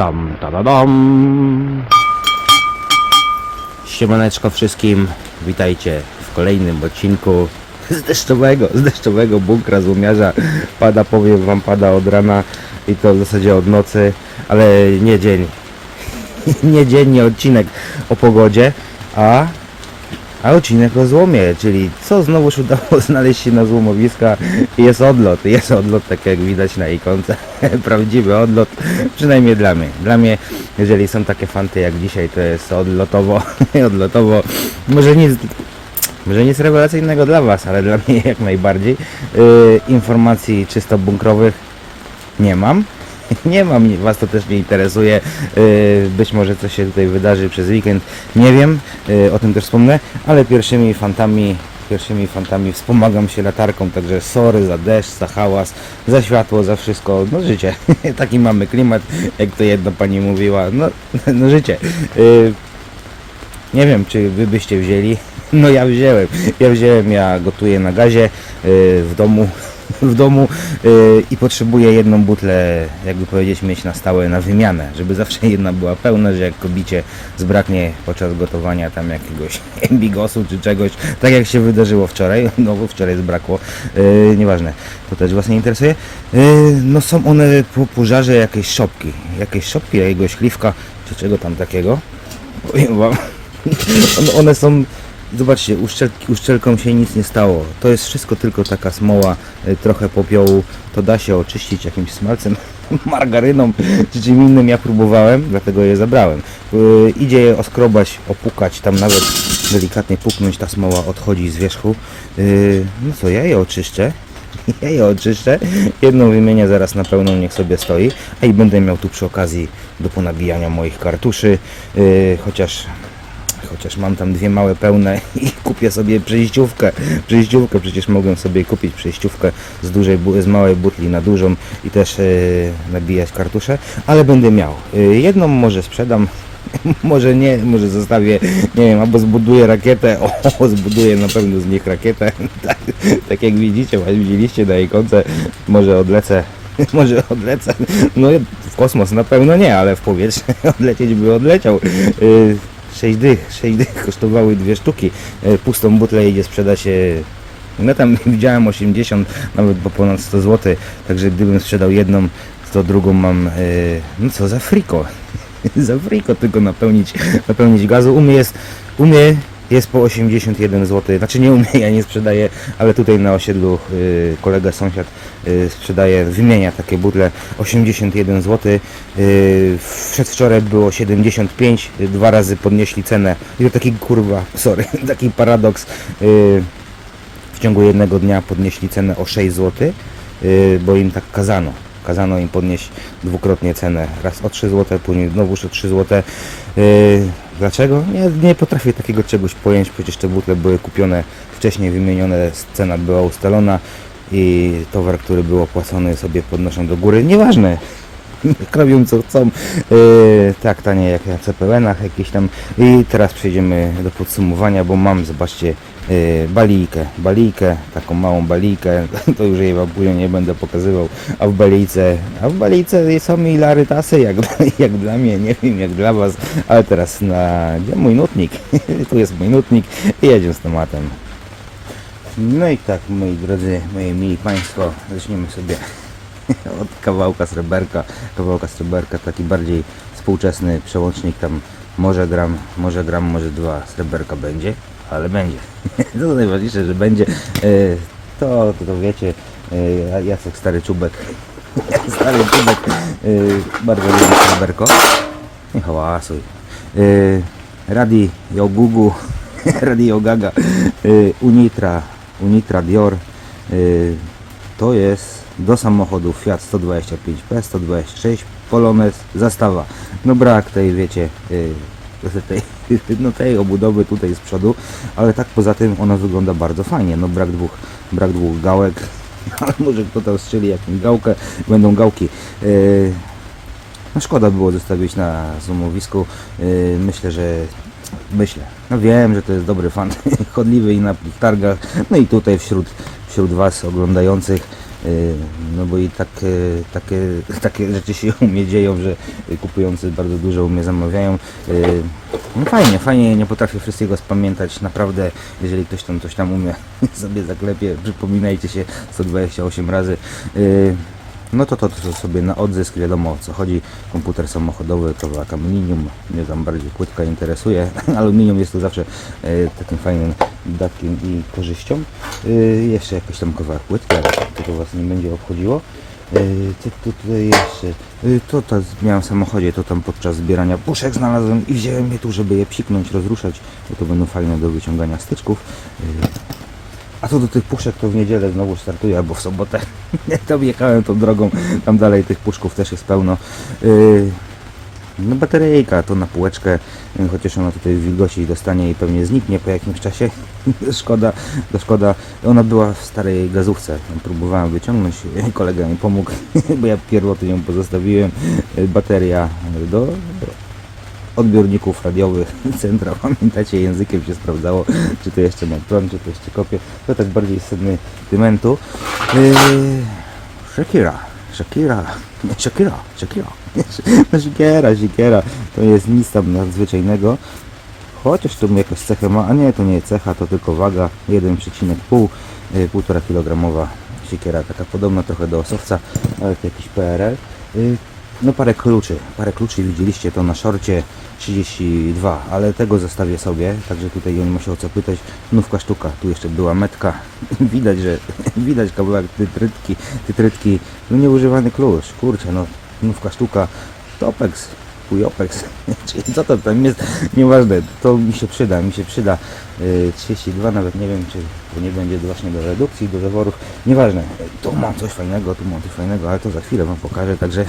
Tam, tadadam. Siemaneczko wszystkim, witajcie w kolejnym odcinku z deszczowego, z deszczowego bunkra złomiarza. Pada, powiem wam, pada od rana i to w zasadzie od nocy, ale nie dzień, nie dzień, nie odcinek o pogodzie, a a odcinek o złomie, czyli co znowuż udało znaleźć się na złomowiska jest odlot, jest odlot tak jak widać na ikonce, prawdziwy odlot, przynajmniej dla mnie. Dla mnie, jeżeli są takie fanty jak dzisiaj, to jest odlotowo, odlotowo, może nic, może nic rewelacyjnego dla Was, ale dla mnie jak najbardziej. Yy, informacji czysto bunkrowych nie mam. Nie mam, Was to też nie interesuje. Yy, Być może coś się tutaj wydarzy przez weekend. Nie wiem, yy, o tym też wspomnę, ale pierwszymi fantami, pierwszymi fantami wspomagam się latarką, także sorry za deszcz, za hałas, za światło, za wszystko. No życie. Taki mamy klimat, jak to jedna pani mówiła. No, no życie. Yy, nie wiem, czy wy byście wzięli. No ja wziąłem. Ja wziąłem, ja gotuję na gazie w domu. W domu yy, i potrzebuję jedną butlę, jakby powiedzieć, mieć na stałe na wymianę, żeby zawsze jedna była pełna, że jak kobicie zbraknie podczas gotowania tam jakiegoś bigosu czy czegoś, tak jak się wydarzyło wczoraj, no bo wczoraj zbrakło, yy, nieważne, to też Was nie interesuje. Yy, no są one po pożarze jakiejś szopki, jakieś szopki, jakiegoś śliwka, czy czego tam takiego. Powiem Wam, one są, zobaczcie, uszczelki, uszczelką się nic nie stało. To jest wszystko tylko taka smoła, y, trochę popiołu. To da się oczyścić jakimś smalcem, margaryną czy czym innym. Ja próbowałem, dlatego je zabrałem. Y, idzie je oskrobać, opukać, tam nawet delikatnie puknąć, ta smoła odchodzi z wierzchu. Y, no co, ja je oczyszczę. Ja je oczyszczę, jedną wymienię zaraz na pełną, niech sobie stoi, a i będę miał tu przy okazji do ponabijania moich kartuszy, yy, chociaż chociaż mam tam dwie małe pełne i kupię sobie przejściówkę, przejściówkę, przecież mogłem sobie kupić przejściówkę z dużej, z małej butli na dużą i też yy, nabijać kartusze, ale będę miał. Yy, jedną może sprzedam, może nie, może zostawię, nie wiem, albo zbuduję rakietę, o, zbuduję na pewno z nich rakietę, tak, tak jak widzicie, właśnie widzieliście na ikonce, może odlecę, może odlecę, no w kosmos na pewno nie, ale w powietrze odlecieć by odleciał. Yy, 6 dych, 6 dych kosztowały dwie sztuki, yy, pustą butlę idzie sprzedać no tam widziałem 80, nawet po ponad 100 zł, także gdybym sprzedał jedną, to drugą mam, yy, no co za friko, za friko tylko napełnić, napełnić gazu. U mnie jest, u mnie jest po 81 zł, znaczy nie u mnie, ja nie sprzedaję, ale tutaj na osiedlu yy, kolega, sąsiad yy, sprzedaje, wymienia takie butle 81 zł. Yy, przedwczoraj było 75, yy, dwa razy podnieśli cenę i to taki kurwa, sorry, taki paradoks. Yy, w ciągu jednego dnia podnieśli cenę o 6 zł, yy, bo im tak kazano. Kazano im podnieść dwukrotnie cenę. Raz o 3 zł, później znowuż o 3 zł. Yy, dlaczego? Nie, nie potrafię takiego czegoś pojąć. Przecież te butle były kupione wcześniej, wymienione, cena była ustalona i towar, który był opłacony sobie podnoszą do góry. Nieważne. Robią co chcą. Yy, tak tanie jak na CPN-ach jakieś tam. I teraz przejdziemy do podsumowania, bo mam, zobaczcie, yy, balijkę. Balijkę, taką małą balijkę. To już jej później nie będę pokazywał. A w balijce, a w balijce są i larytasy, jak, jak dla mnie, nie wiem jak dla was. Ale teraz na gdzie mój nutnik. tu jest mój nutnik i jedziemy z tematem. No i tak, moi drodzy, moi mili Państwo, zaczniemy sobie od kawałka sreberka. Kawałka sreberka, taki bardziej współczesny przełącznik, tam może gram, może gram, może dwa sreberka będzie, ale będzie. to najważniejsze, że będzie. E, To, to, to wiecie, e, Jacek Stary Czubek, Stary Czubek, e, bardzo lubi sreberko. Nie hałasuj. E, Radio Gugu, Radio Gaga, y, Unitra, Unitra Dior, to jest do samochodów Fiat 125P, 126, Polones, zastawa. No brak tej, wiecie, y, tej, no tej obudowy tutaj z przodu, ale tak poza tym ona wygląda bardzo fajnie. No brak dwóch, brak dwóch gałek, ale może kto tam strzeli jakąś gałkę, będą gałki. Y, no szkoda było zostawić na złomowisku. Yy, myślę, że myślę. No wiem, że to jest dobry fan, chodliwy i na targach. No i tutaj wśród, wśród Was oglądających no bo i tak, y, takie, takie rzeczy się u mnie dzieją, że kupujący bardzo dużo u mnie zamawiają. Y, No fajnie, fajnie, nie potrafię wszystkiego spamiętać, naprawdę, jeżeli ktoś tam coś tam umie sobie zaklepie, przypominajcie się 128 razy. Y, no to to, to sobie na odzysk, wiadomo o co chodzi. Komputer samochodowy, kawałek aluminium, mnie tam bardziej płytka interesuje. Aluminium jest tu zawsze takim fajnym dodatkiem i korzyścią. Jeszcze jakiś tam kawałek płytki, to, to Was nie będzie obchodziło. E, co tu tutaj jeszcze? E, to, to miałem w samochodzie, to tam podczas zbierania puszek znalazłem i wziąłem je tu, żeby je psiknąć, rozruszać, bo to będą fajne do wyciągania styczków. E, a co do tych puszek, to w niedzielę znowu startuję, albo w sobotę. tam jechałem tą drogą, tam dalej tych puszków też jest pełno. No bateryjka to na półeczkę, yy, chociaż ona tutaj wilgoci dostanie i pewnie zniknie po jakimś czasie. szkoda, to szkoda. Ona była w starej gazówce. Próbowałem wyciągnąć, kolega mi pomógł, bo ja pierwotnie ją pozostawiłem. Bateria do odbiorników radiowych centra. Pamiętacie, językiem się sprawdzało, czy to jeszcze mam prąd, czy to jeszcze kopię. To tak bardziej z segmentu. Yy, Shakira, Shakira, nie, Shakira, Shakira, no Shakira, Shakira, to jest nic tam nadzwyczajnego. Chociaż tu jakaś cechę ma, a nie, to nie jest cecha, to tylko waga 1,5, yy, 1,5 kg siekiera, taka podobna trochę do osowca, ale to jakiś PRL. No parę kluczy, parę kluczy widzieliście to na szorcie 32, ale tego zostawię sobie, także tutaj nie ma się o co pytać. Nówka sztuka, tu jeszcze była metka, widać, że widać kawałek tytrytki, tytrytki, no nieużywany klucz, kurczę, no nówka sztuka, topex, chujopex, czyli co to tam jest, nieważne, to mi się przyda, mi się przyda, yy, 32, nawet nie wiem, czy to nie będzie właśnie do redukcji, do zaworów, nieważne, tu mam coś fajnego, tu mam coś fajnego, ale to za chwilę Wam pokażę, także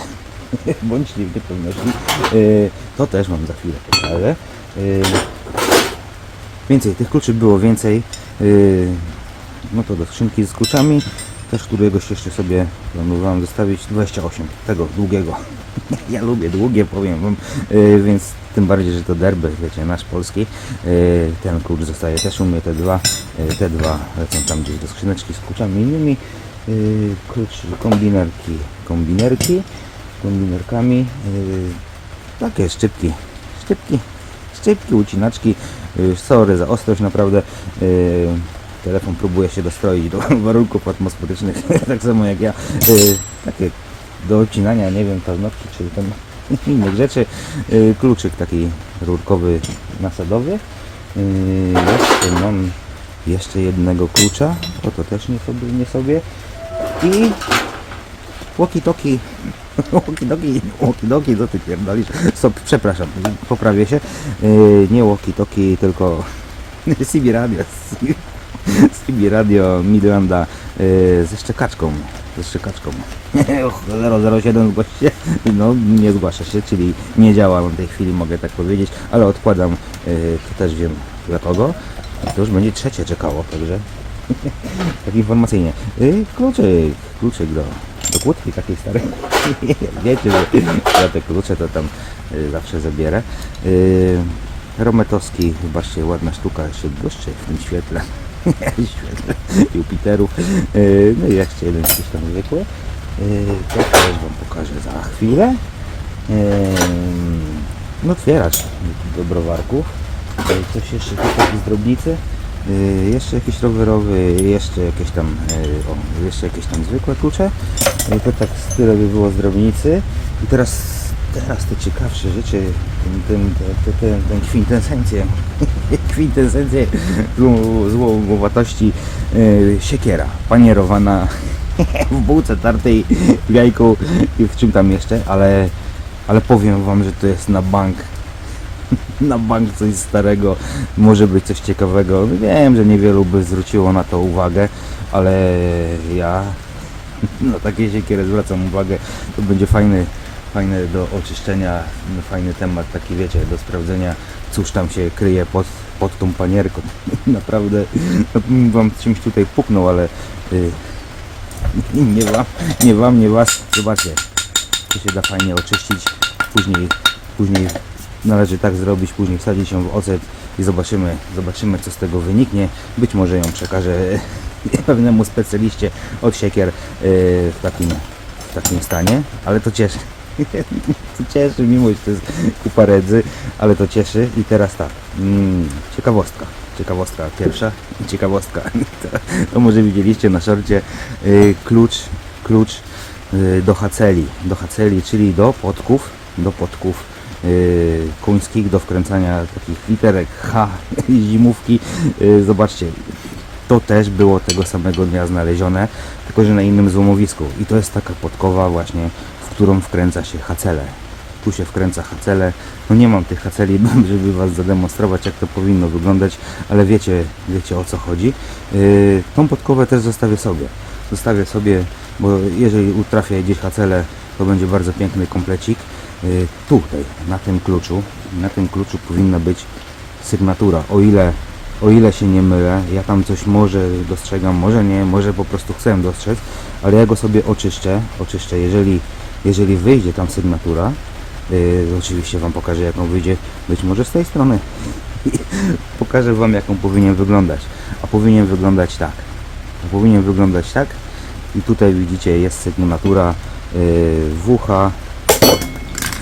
bądźcie w niepewności. Yy, to też Wam za chwilę pokażę. Yy, więcej, tych kluczy było więcej. Yy, no to do skrzynki z kluczami. Też któregoś jeszcze sobie planowałem zostawić 28 tego długiego. ja lubię długie, powiem Wam, więc tym bardziej, że to derby, wiecie, nasz polski. Ten klucz zostaje też u mnie, te dwa. Te dwa lecą tam gdzieś do skrzyneczki z kluczami innymi. Klucz kombinerki, kombinerki kombinerkami. Yy, takie szczypki, szczypki, szczypki, ucinaczki. Yy, sorry za ostrość, naprawdę. Yy, telefon próbuje się dostroić do warunków atmosferycznych, tak samo jak ja. Takie do odcinania, nie wiem, paznokci czy tam innych rzeczy. Kluczyk taki rurkowy, nasadowy. Jeszcze mam jeszcze jednego klucza, o to też nie sobie, nie sobie. I walkie-talkie Walkie-talkie, walkie-talkie, co ty pierdolisz? Stop, przepraszam, poprawię się. Yy, nie walkie-talkie, tylko CB Radio. CB Radio Midlanda yy, ze szczekaczką. Ze szczekaczką. 007 zgłaś się. No, nie zgłasza się, czyli nie działa w tej chwili, mogę tak powiedzieć, ale odkładam, yy, to też wiem dla kogo. To już będzie trzecie czekało, także tak informacyjnie. Yy, kluczyk, kluczyk do kłódki takiej starej. Wiecie, że ja te klucze to tam y, zawsze zabierę. Y, Rometowski, zobaczcie, ładna sztuka się błyszczy w tym świetle. świetle Jupiterów. Y, no i jeszcze jeden gdzieś tam zwykły. To też Wam pokażę za chwilę. No otwieracz do browarków. Coś jeszcze tutaj z drobnicy. Y, jeszcze jakiś rowerowy, jeszcze jakieś tam, y, o, jeszcze jakieś tam zwykłe klucze. Y, to tak tyle by było z drobnicy. I teraz, teraz te ciekawsze rzeczy, ten, ten, ten, ten, ten kwintesencję, kwintesencję zło- złowatości, y, siekiera, panierowana w bułce tartej, w jajku i w czym tam jeszcze, ale, ale powiem Wam, że to jest na bank na bank coś starego, może być coś ciekawego. Wiem, że niewielu by zwróciło na to uwagę, ale ja na takie siekiery zwracam uwagę. To będzie fajny, fajny do oczyszczenia, fajny temat, taki wiecie, do sprawdzenia, cóż tam się kryje pod, pod tą panierką. Naprawdę, no, wam czymś tutaj puknął, ale y, nie wam, nie wam, nie was. Zobaczcie, to się da fajnie oczyścić. Później, później należy tak zrobić, później wsadzić ją w ocet i zobaczymy, zobaczymy co z tego wyniknie. Być może ją przekażę pewnemu specjaliście od siekier yy, w takim, w takim stanie, ale to cieszy. to cieszy, mimo że to jest kupa redzy, ale to cieszy. I teraz tak, mm, ciekawostka. Ciekawostka pierwsza ciekawostka. To, to może widzieliście na szorcie yy, klucz, klucz yy, do haceli, do haceli, czyli do podków, do podków końskich, do wkręcania takich literek H, zimówki. Yy, zobaczcie, to też było tego samego dnia znalezione, tylko że na innym złomowisku. I to jest taka podkowa właśnie, w którą wkręca się hacele. Tu się wkręca hacele. No nie mam tych haceli, żeby Was zademonstrować, jak to powinno wyglądać, ale wiecie, wiecie o co chodzi. Yy, tą podkowę też zostawię sobie. Zostawię sobie, bo jeżeli utrafię gdzieś hacele, to będzie bardzo piękny komplecik. Yy, tutaj, na tym kluczu, na tym kluczu powinna być sygnatura, o ile o ile się nie mylę, ja tam coś może dostrzegam, może nie, może po prostu chcę dostrzec, ale ja go sobie oczyszczę, oczyszczę, jeżeli, jeżeli wyjdzie tam sygnatura, yy, oczywiście Wam pokażę jaką wyjdzie, być może z tej strony, pokażę Wam jaką powinien wyglądać, a powinien wyglądać tak, a powinien wyglądać tak. I tutaj widzicie jest sygnatura yy, WH,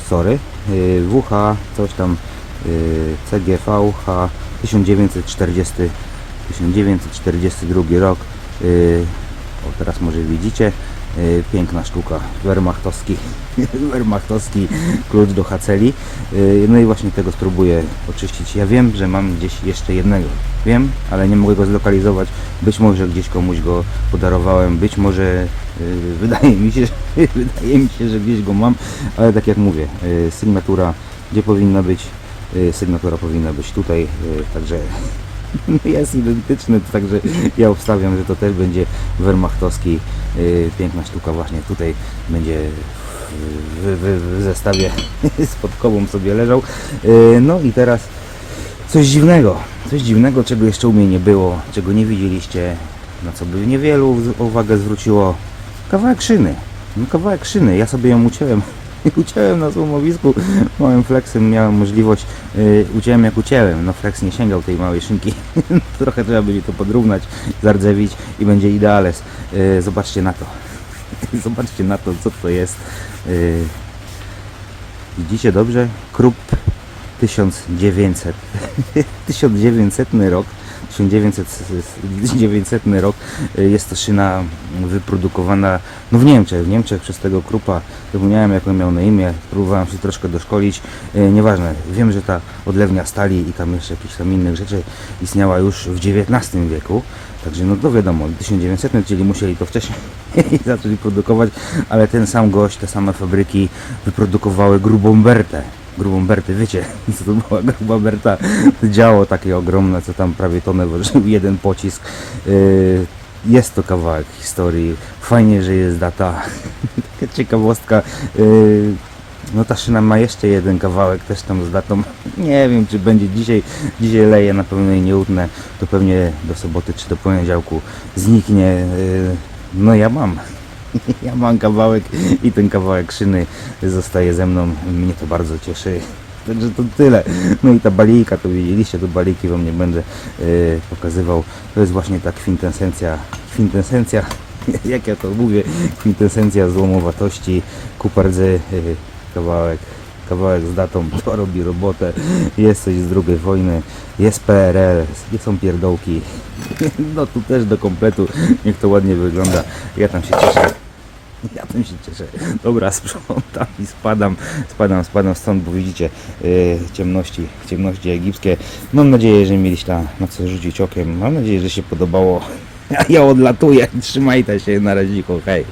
sorry, yy, WH, coś tam CGVH 1940 1942 rok. Yy, o teraz może widzicie piękna sztuka. Wehrmachtowski wehrmachtowski klucz do haceli. Yy, no i właśnie tego spróbuję oczyścić. Ja wiem, że mam gdzieś jeszcze jednego. Wiem, ale nie mogę go zlokalizować. Być może gdzieś komuś go podarowałem. Być może yy, wydaje mi się, że, wydaje mi się, że gdzieś go mam. Ale tak jak mówię, sygnatura gdzie powinna być y, sygnatura powinna być tutaj, y, także jest identyczny, także ja obstawiam, że to też będzie wehrmachtowski, y, piękna sztuka właśnie tutaj będzie w, w, w zestawie z podkową sobie leżał. Y, No i teraz coś dziwnego, coś dziwnego, czego jeszcze u mnie nie było, czego nie widzieliście, na co by niewielu uwagę zwróciło. Kawałek szyny. No, kawałek szyny, ja sobie ją uciąłem. Uciąłem na złomowisku małym flexem, miałem możliwość, yy, uciąłem jak uciąłem, no flex nie sięgał tej małej szynki, trochę trzeba będzie to podrównać, zardzewić i będzie ideales. Yy, zobaczcie na to, zobaczcie na to, co to jest. Yy, widzicie dobrze? Krupp 1900, 1900 rok, 1900, 1900 rok, y, jest to szyna wyprodukowana no w Niemczech, w Niemczech przez tego Krupa, zapomniałem jak on miał na imię, próbowałem się troszkę doszkolić, y, nieważne, wiem, że ta odlewnia stali i tam jeszcze jakichś tam innych rzeczy istniała już w XIX wieku, także no to wiadomo, 1900, czyli musieli to wcześniej zaczęli produkować, ale ten sam gość, te same fabryki wyprodukowały grubą bertę, grubą Bertę, wiecie, co to była gruba Berta, działo takie ogromne, co tam prawie tonę ważył jeden pocisk. Yy, Jest to kawałek historii, fajnie, że jest data, taka ciekawostka. Yy, No ta szyna ma jeszcze jeden kawałek też tam z datą, nie wiem czy będzie dzisiaj, dzisiaj leje na pewno i nie utnę, to pewnie do soboty czy do poniedziałku zniknie. Yy, No ja mam. Ja mam kawałek i ten kawałek szyny zostaje ze mną. Mnie to bardzo cieszy. Także to tyle. No i ta balijka, to widzieliście, tu baliki wam nie będę yy, pokazywał. To jest właśnie ta kwintesencja, kwintesencja, jak ja to mówię, kwintesencja złomowatości, kupa rdzy, yy, kawałek, kawałek z datą, to robi robotę, jest coś z drugiej wojny, jest PRL, są pierdołki, no tu też do kompletu, niech to ładnie wygląda, ja tam się cieszę. Ja tym się cieszę. Dobra, sprzątam i spadam, spadam, spadam stąd, bo widzicie yy, ciemności, ciemności egipskie. Mam nadzieję, że mieliście na, na co rzucić okiem. Mam nadzieję, że się podobało. Ja odlatuję. Trzymajcie się na razie, hej.